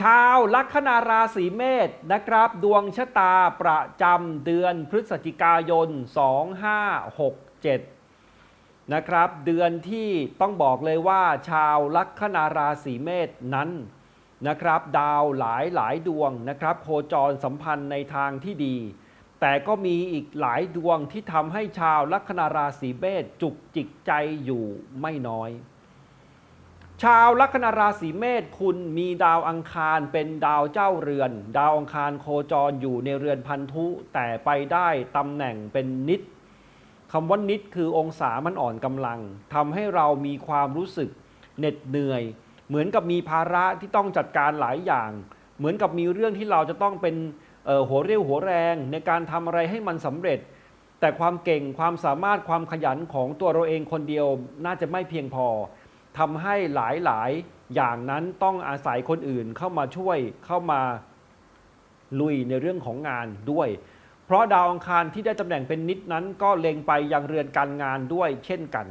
ชาวลัคนาราศีเมษนะครับ ดวงชะตาประจำเดือนพฤศจิกายน 2567 นะครับ เดือนที่ต้องบอกเลยว่า ชาวลัคนาราศีเมษนั้นนะครับ ดาวหลายหลายดวงนะครับ โคจรสัมพันธ์ในทางที่ดี แต่ก็มีอีกหลายดวงที่ทำให้ชาวลัคนาราศีเมษจุกจิกใจอยู่ไม่น้อย ชาวลัคนาราศีเมษคุณมีดาวอังคารเป็นดาวเจ้าเรือน ดาวอังคารโคจรอยู่ในเรือนพันธุ แต่ไปได้ตำแหน่งเป็นนิดคำว่านิดคือองศามันอ่อนกำลังทำให้เรามีความรู้สึกเหน็ดเหนื่อย เหมือนกับมีภาระที่ต้องจัดการหลายอย่าง เหมือนกับมีเรื่องที่เราจะต้องเป็นหัวเรี่ยวหัวแรง ในการทำอะไรให้มันสำเร็จ แต่ความเก่งความสามารถความขยันของตัวเราเองคนเดียวน่าจะไม่เพียงพอ ทำให้หลายๆ อย่างนั้นต้องอาศัยคนอื่นเข้ามาช่วยเข้ามาลุยในเรื่องของงานด้วย เพราะดาวอังคารที่ได้ตำแหน่งเป็นนิดนั้นก็เล็งไปยังเรือนการงานด้วยเช่นกัน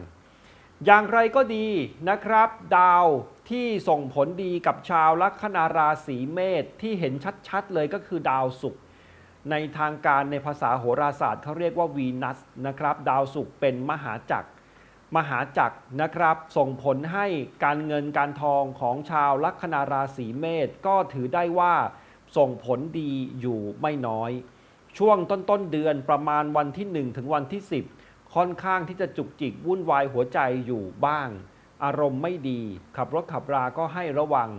อย่างไรก็ดีนะครับ ดาวที่ส่งผลดีกับชาวลัคนาราศีเมษที่เห็นชัดๆ เลยก็คือดาวศุกร์ในทางการในภาษาโหราศาสตร์เขาเรียกว่าวีนัสนะครับ ดาวศุกร์เป็นมหาจักร มหาจักรนะครับ ส่งผลให้การเงินการทองของชาวลัคนาราศีเมษก็ถือได้ว่า ส่งผลดีอยู่ไม่น้อย ช่วงต้นต้นเดือนประมาณวันที่ 1 ถึงวันที่ 10 ค่อนข้างที่จะจุกจิกวุ่นวายหัวใจอยู่บ้าง อารมณ์ไม่ดี ขับรถขับราก็ให้ระวัง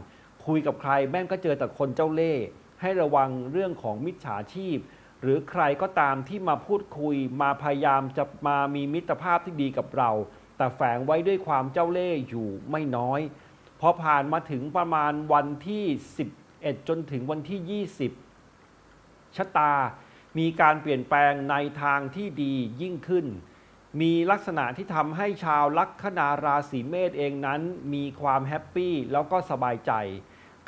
คุยกับใครแม่งก็เจอแต่คนเจ้าเล่ห์ให้ระวังเรื่องของมิจฉาชีพหรือใครก็ตามที่มาพูดคุยมาพยายามจะมามีมิตรภาพที่ดีกับเรา แต่แฝงไว้ด้วยความเจ้าเล่ห์อยู่ไม่น้อยพอผ่านมาถึงประมาณวันที่ 11 จนถึงวันที่ 20 ชะตา มีการเปลี่ยนแปลงในทางที่ดียิ่งขึ้น มีลักษณะที่ทำให้ชาวลัคนาราศีเมษเองนั้น มีความแฮปปี้แล้วก็สบายใจ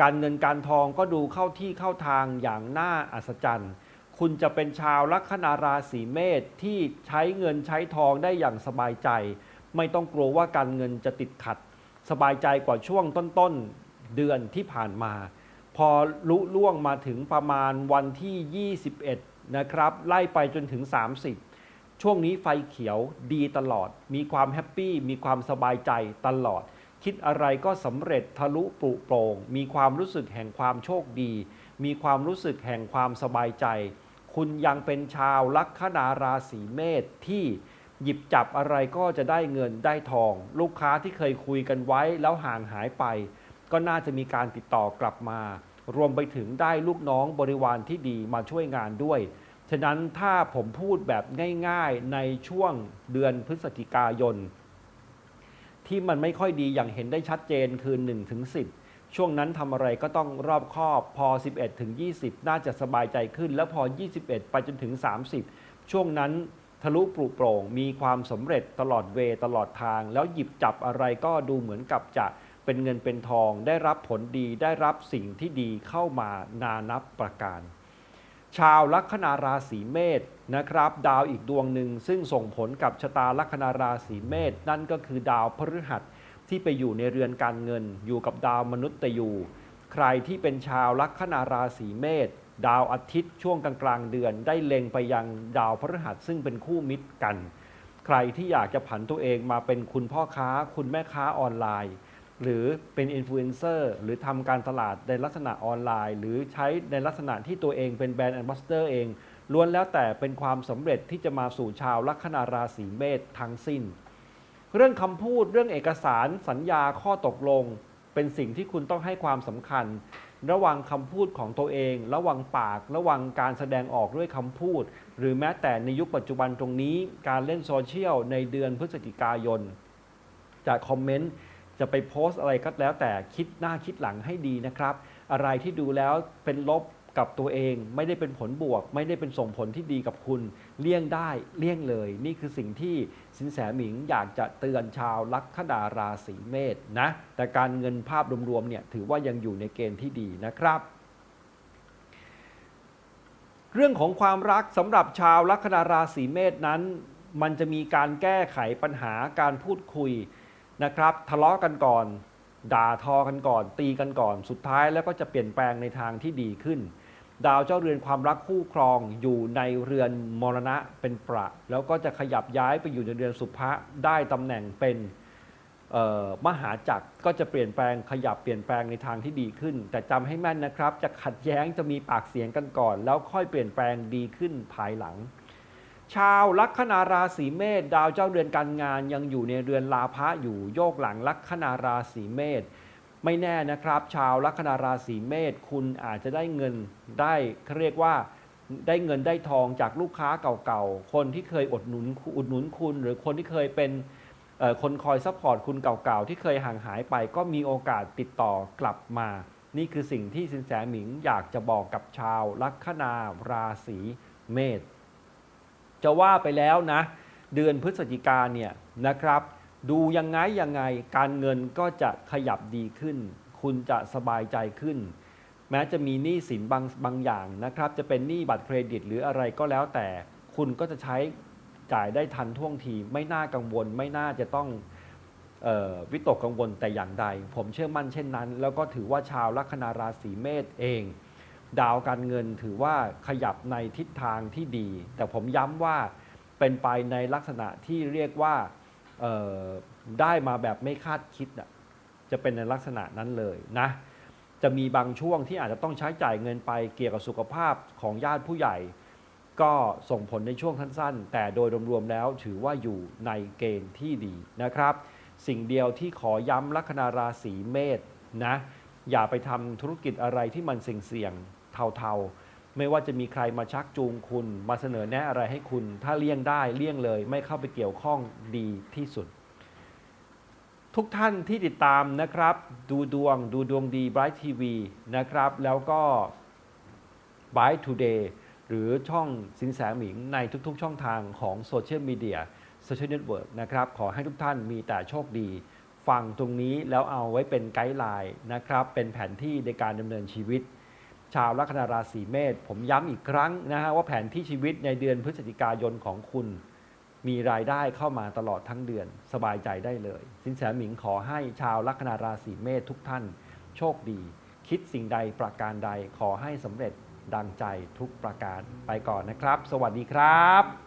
การเงินการทองก็ดูเข้าที่เข้าทางอย่างน่าอัศจรรย์ คุณจะเป็นชาวลัคนาราศีเมษที่ใช้เงินใช้ทองได้อย่างสบายใจ ไม่ต้องกลัวว่าการเงินจะติดขัด สบายใจกว่าช่วงต้นๆเดือนที่ผ่านมา พอลุล่วงมาถึงประมาณวันที่ 21 นะครับ ไล่ไปจนถึง 30 ช่วงนี้ไฟเขียวดีตลอด มีความแฮปปี้ มีความสบายใจตลอด คิดอะไรก็สำเร็จทะลุปลุโปร่ง มีความรู้สึกแห่งความโชคดี มีความรู้สึกแห่งความสบายใจ คุณยังเป็นชาวลัคนาราศีเมษที่ หยิบจับอะไรก็จะได้เงินได้ทอง ลูกค้าที่เคยคุยกันไว้แล้วห่างหายไป ก็น่าจะมีการติดต่อกลับมา รวมไปถึงได้ลูกน้องบริวารที่ดีมาช่วยงานด้วย ฉะนั้นถ้าผมพูดแบบง่ายๆในช่วงเดือนพฤศจิกายน ที่มันไม่ค่อยดีอย่างเห็นได้ชัดเจนคือ1ถึง10ช่วงนั้นทำอะไรก็ต้องรอบคอบพอ 11ถึง20 น่าจะสบายใจขึ้น แล้วพอ 21 ไปจนถึง 30 ช่วงนั้น ทะลุปลุกโปร่ง มีความสำเร็จตลอดเวตลอดทาง แล้วหยิบจับอะไรก็ดูเหมือนกับจะเป็นเงินเป็นทอง ได้รับผลดีได้รับสิ่งที่ดีเข้ามานานับประการ ชาวลัคนาราศีเมษนะครับ ดาวอีกดวงหนึ่งซึ่งส่งผลกับชะตาลัคนาราศีเมษนั่นก็คือดาวพฤหัสที่ไปอยู่ในเรือนการเงิน อยู่กับดาวมนุษย์ตยูใครที่เป็นชาวลัคนาราศีเมษ ดาวอาทิตย์ช่วงกลางกลางๆเดือน ได้เล็งไปยังดาวพฤหัสซึ่งเป็นคู่มิตรกัน ใครที่อยากจะผันตัวเองมาเป็นคุณพ่อค้า คุณแม่ค้าออนไลน์ หรือเป็นอินฟลูเอนเซอร์หรือทำการตลาดในลักษณะออนไลน์ หรือใช้ในลักษณะที่ตัวเองเป็นแบรนด์แอมบาสเดอร์เองล้วนแล้วแต่เป็นความสำเร็จที่จะมาสู่ชาวลัคนาราศีเมษทั้งสิ้น เรื่องคำพูดเรื่องเอกสารสัญญาข้อตกลง เป็นสิ่งที่คุณต้องให้ความสำคัญ ระวังคำพูดของตัวเอง ระวังปาก ระวังการแสดงออกด้วยคำพูด หรือแม้แต่ในยุคปัจจุบันตรงนี้ การเล่นโซเชียลในเดือนพฤศจิกายน จากคอมเมนต์จะไปโพสต์อะไรก็แล้วแต่คิดหน้าคิดหลังให้ดีนะครับ อะไรที่ดูแล้วเป็นลบ กับตัวเองไม่ได้เป็นผลบวก ไม่ได้เป็นส่งผลที่ดีกับคุณ เลี่ยงได้เลี่ยงเลย นี่คือสิ่งที่สินแสหมิงอยากจะเตือนชาวลัคนาราศีเมษนะแต่การเงินภาพรวมๆเนี่ยถือว่ายังอยู่ในเกณฑ์ที่ดีนะครับเรื่องของความรักสำหรับชาวลัคนาราศีเมษนั้น มันจะมีการแก้ไขปัญหาการพูดคุยนะครับ ทะเลาะกันก่อน ด่าทอกันก่อน ตีกันก่อน สุดท้ายแล้วก็จะเปลี่ยนแปลงในทางที่ดีขึ้น ดาวเจ้าเรือนความรักคู่ครองอยู่ในเรือนมรณะเป็นประแล้วก็จะขยับย้ายไปอยู่ในเรือนสุภะได้ตำแหน่งเป็นมหาจักรก็จะเปลี่ยนแปลงขยับเปลี่ยนแปลงในทางที่ดีขึ้น แต่จำให้แม่นนะครับ จะขัดแย้งจะมีปากเสียงกันก่อน แล้วค่อยเปลี่ยนแปลงดีขึ้นภายหลัง ชาวลัคนาราศีเมษดาวเจ้าเรือนการงานยังอยู่ในเรือนลาภะอยู่โยกหลังลัคนาราศีเมษ ไม่แน่นะครับ ชาวลัคนาราศีเมษคุณอาจจะได้เงินได้เขาเรียกว่าได้เงินได้ทองจากลูกค้าเก่าๆ คนที่เคยอดหนุนอุดหนุนคุณ หรือคนที่เคยเป็นคนคอยซัพพอร์ตคุณเก่าๆ ที่เคยห่างหายไป ก็มีโอกาสติดต่อกลับมา นี่คือสิ่งที่สินแสหมิงอยากจะบอกกับชาวลัคนาราศีเมษจะว่าไปแล้วนะ เดือนพฤศจิกาเนี่ยนะครับ ดูยังไงยังไง การเงินก็จะขยับดีขึ้น คุณจะสบายใจขึ้น แม้จะมีหนี้สินบางบางอย่างนะครับ จะเป็นหนี้บัตรเครดิตหรืออะไรก็แล้วแต่ คุณก็จะใช้จ่ายได้ทันท่วงที ไม่น่ากังวล ไม่น่าจะต้องออวิตกกังวลแต่อย่างใด ผมเชื่อมั่นเช่นนั้น แล้วก็ถือว่าชาวลัคนาราศีเมษเอง ดาวการเงินถือว่าขยับในทิศทางที่ดี แต่ผมย้ำว่าเป็นไปในลักษณะที่เรียกว่า ได้มาแบบไม่คาดคิดอะจะเป็นในลักษณะนั้นเลยนะ จะมีบางช่วงที่อาจจะต้องใช้จ่ายเงินไปเกี่ยวกับสุขภาพของญาติผู้ใหญ่ ก็ส่งผลในช่วงสั้นๆ แต่โดยรวมๆแล้วถือว่าอยู่ในเกณฑ์ที่ดีนะครับ สิ่งเดียวที่ขอย้ำลัคนาราศีเมษนะ อย่าไปทำธุรกิจอะไรที่มันเสี่ยงๆเทาๆ ไม่ว่าจะมีใครมาชักจูงคุณ มาเสนอแนะอะไรให้คุณ ถ้าเลี่ยงได้เลี่ยงเลย ไม่เข้าไปเกี่ยวข้องดีที่สุด ทุกท่านที่ติดตามนะครับ ดูดวงดูดวงดี Bright TV นะครับ แล้วก็ Bright Today หรือช่องสินแสหมิงในทุกๆ ช่องทางของโซเชียลมีเดียโซเชียลเน็ตเวิร์กนะครับ ขอให้ทุกท่านมีแต่โชคดีฟังตรงนี้แล้วเอาไว้เป็นไกด์ไลน์นะครับ เป็นแผนที่ในการดำเนินชีวิต ชาวลัคนาราศีเมษผมย้ำอีกครั้งนะฮะว่าแผนที่ชีวิตในเดือนพฤศจิกายนของคุณ มีรายได้เข้ามาตลอดทั้งเดือนสบายใจได้เลย สินแสหมิงขอให้ชาวลัคนาราศีเมษทุกท่าน โชคดี คิดสิ่งใดประการใดขอให้สำเร็จดังใจทุกประการไปก่อนนะครับ สวัสดีครับ